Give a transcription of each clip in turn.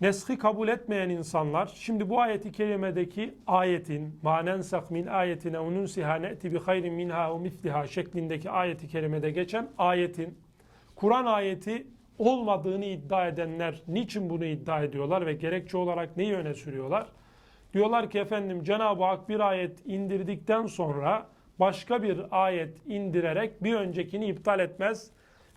neshi kabul etmeyen insanlar şimdi bu ayeti kerimedeki ayetin manen min ayetine ununsiha ne'ti bi hayrin minha ve misliha şeklindeki ayeti kerimede geçen ayetin Kur'an ayeti olmadığını iddia edenler niçin bunu iddia ediyorlar ve gerekçe olarak neyi öne sürüyorlar? Diyorlar ki efendim Cenab-ı Hak bir ayet indirdikten sonra başka bir ayet indirerek bir öncekini iptal etmez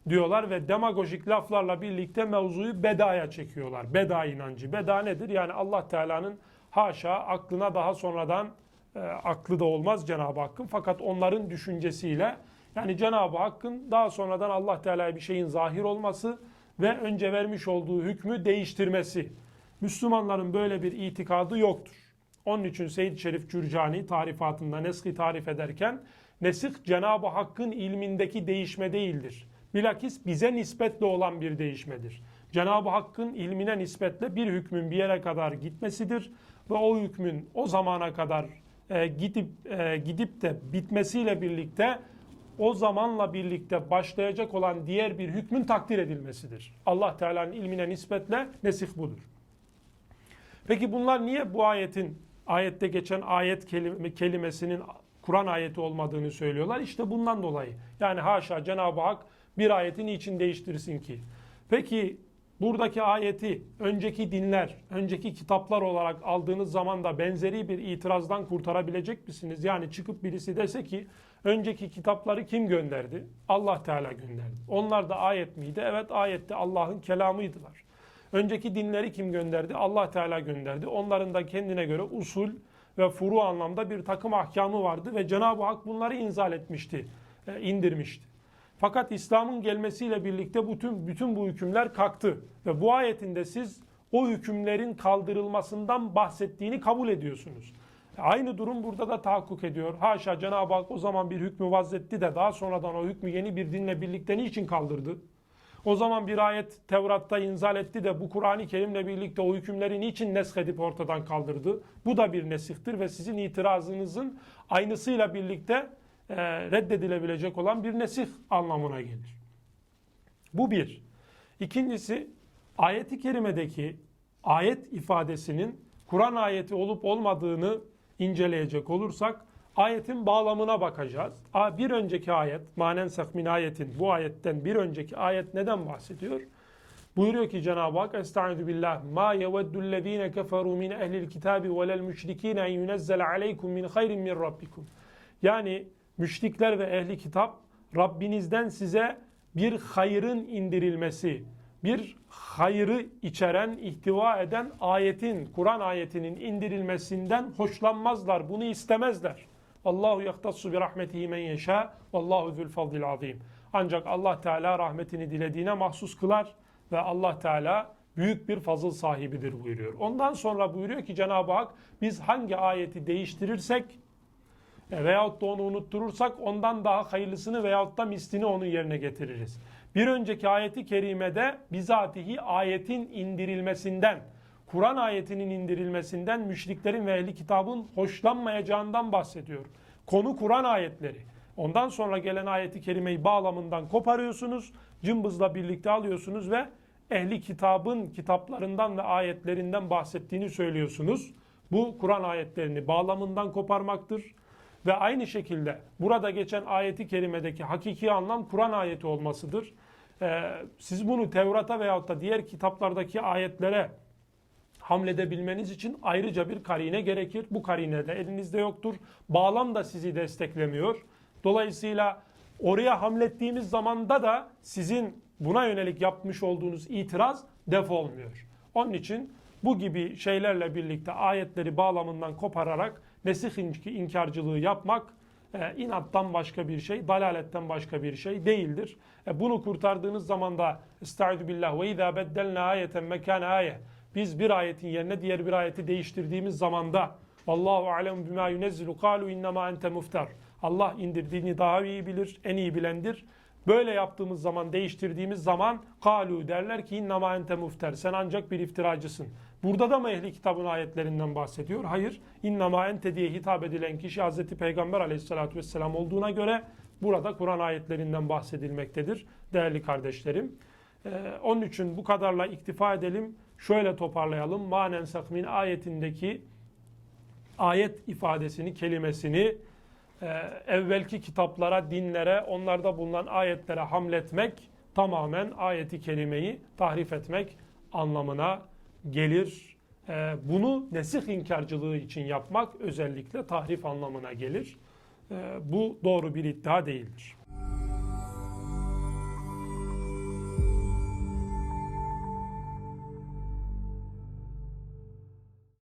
diyorlar ve demagojik laflarla birlikte mevzuyu bedaya çekiyorlar. Beda inancı. Beda nedir? Yani Allah Teala'nın haşa aklına daha sonradan e, aklı da olmaz Cenab-ı Hakk'ın fakat onların düşüncesiyle yani Cenab-ı Hakk'ın daha sonradan Allah Teala'ya bir şeyin zahir olması ve önce vermiş olduğu hükmü değiştirmesi. Müslümanların böyle bir itikadı yoktur. Onun için Seyyid Şerif Cürcani tarifatında neshi tarif ederken nesih Cenab-ı Hakk'ın ilmindeki değişme değildir. Bilakis bize nispetle olan bir değişmedir. Cenab-ı Hakk'ın ilmine nispetle bir hükmün bir yere kadar gitmesidir ve o hükmün o zamana kadar e, gidip e, gidip de bitmesiyle birlikte o zamanla birlikte başlayacak olan diğer bir hükmün takdir edilmesidir. Allah Teala'nın ilmine nispetle nesih budur. Peki bunlar niye bu ayetin ayette geçen ayet kelime, kelimesinin Kur'an ayeti olmadığını söylüyorlar? İşte bundan dolayı. Yani haşa Cenab-ı Hak bir ayeti niçin değiştirsin ki? Peki buradaki ayeti önceki dinler, önceki kitaplar olarak aldığınız zaman da benzeri bir itirazdan kurtarabilecek misiniz? Yani çıkıp birisi dese ki önceki kitapları kim gönderdi? Allah Teala gönderdi. Onlar da ayet miydi? Evet ayette Allah'ın kelamıydılar. Önceki dinleri kim gönderdi? Allah Teala gönderdi. Onların da kendine göre usul ve furu anlamda bir takım ahkamı vardı ve Cenab-ı Hak bunları inzal etmişti, e, indirmişti. Fakat İslam'ın gelmesiyle birlikte bütün bütün bu hükümler kalktı ve bu ayetinde siz o hükümlerin kaldırılmasından bahsettiğini kabul ediyorsunuz. Aynı durum burada da tahakkuk ediyor. Haşa Cenab-ı Hak o zaman bir hükmü vazzetti de daha sonradan o hükmü yeni bir dinle birlikte niçin kaldırdı? O zaman bir ayet Tevrat'ta inzal etti de bu Kur'an-ı Kerim'le birlikte o hükümleri niçin neshedip ortadan kaldırdı? Bu da bir nesihtir ve sizin itirazınızın aynısıyla birlikte e, reddedilebilecek olan bir nesih anlamına gelir. Bu bir. İkincisi ayeti kerimedeki ayet ifadesinin Kur'an ayeti olup olmadığını inceleyecek olursak ayetin bağlamına bakacağız. Bir önceki ayet, manen min ayetin bu ayetten bir önceki ayet neden bahsediyor? Buyuruyor ki Cenab-ı Hak Estaizu billah ma yeveddüllezine keferu min ehlil kitabi velel müşrikine en yunezzele aleykum min hayrin min rabbikum. Yani müşrikler ve ehli kitap Rabbinizden size bir hayrın indirilmesi, bir hayrı içeren, ihtiva eden ayetin, Kur'an ayetinin indirilmesinden hoşlanmazlar, bunu istemezler. Allahu yahtassu bi rahmetihi men yeşâ vallahu zul fadlil azim. Ancak Allah Teala rahmetini dilediğine mahsus kılar ve Allah Teala büyük bir fazıl sahibidir buyuruyor. Ondan sonra buyuruyor ki Cenab-ı Hak biz hangi ayeti değiştirirsek veyahut da onu unutturursak ondan daha hayırlısını veyahut da mislini onun yerine getiririz. Bir önceki ayeti kerimede bizatihi ayetin indirilmesinden, Kur'an ayetinin indirilmesinden müşriklerin ve ehli kitabın hoşlanmayacağından bahsediyor. Konu Kur'an ayetleri. Ondan sonra gelen ayeti kerimeyi bağlamından koparıyorsunuz, cımbızla birlikte alıyorsunuz ve ehli kitabın kitaplarından ve ayetlerinden bahsettiğini söylüyorsunuz. Bu Kur'an ayetlerini bağlamından koparmaktır. Ve aynı şekilde burada geçen ayeti kerimedeki hakiki anlam Kur'an ayeti olmasıdır. Ee, siz bunu Tevrat'a veyahut da diğer kitaplardaki ayetlere hamledebilmeniz için ayrıca bir karine gerekir. Bu karine de elinizde yoktur. Bağlam da sizi desteklemiyor. Dolayısıyla oraya hamlettiğimiz zamanda da sizin buna yönelik yapmış olduğunuz itiraz def olmuyor. Onun için bu gibi şeylerle birlikte ayetleri bağlamından kopararak nesih inkarcılığı yapmak e, inattan başka bir şey, dalaletten başka bir şey değildir. E, bunu kurtardığınız zaman da Estaizu billah ve izâ beddelnâ ayeten mekâne ayet biz bir ayetin yerine diğer bir ayeti değiştirdiğimiz zamanda Allahu alem bima yunezzilu kalu innema ente muftar. Allah indirdiğini daha iyi bilir, en iyi bilendir. Böyle yaptığımız zaman, değiştirdiğimiz zaman kalu derler ki innema ente mufter. Sen ancak bir iftiracısın. Burada da mı ehli kitabın ayetlerinden bahsediyor? Hayır. İnnema ente diye hitap edilen kişi Hz. Peygamber aleyhissalatü vesselam olduğuna göre burada Kur'an ayetlerinden bahsedilmektedir. Değerli kardeşlerim. Ee, onun için bu kadarla iktifa edelim. Şöyle toparlayalım. Manen sakmin ayetindeki ayet ifadesini, kelimesini e, evvelki kitaplara, dinlere, onlarda bulunan ayetlere hamletmek tamamen ayeti kelimeyi tahrif etmek anlamına gelir. E, bunu nesih inkarcılığı için yapmak özellikle tahrif anlamına gelir. E, bu doğru bir iddia değildir.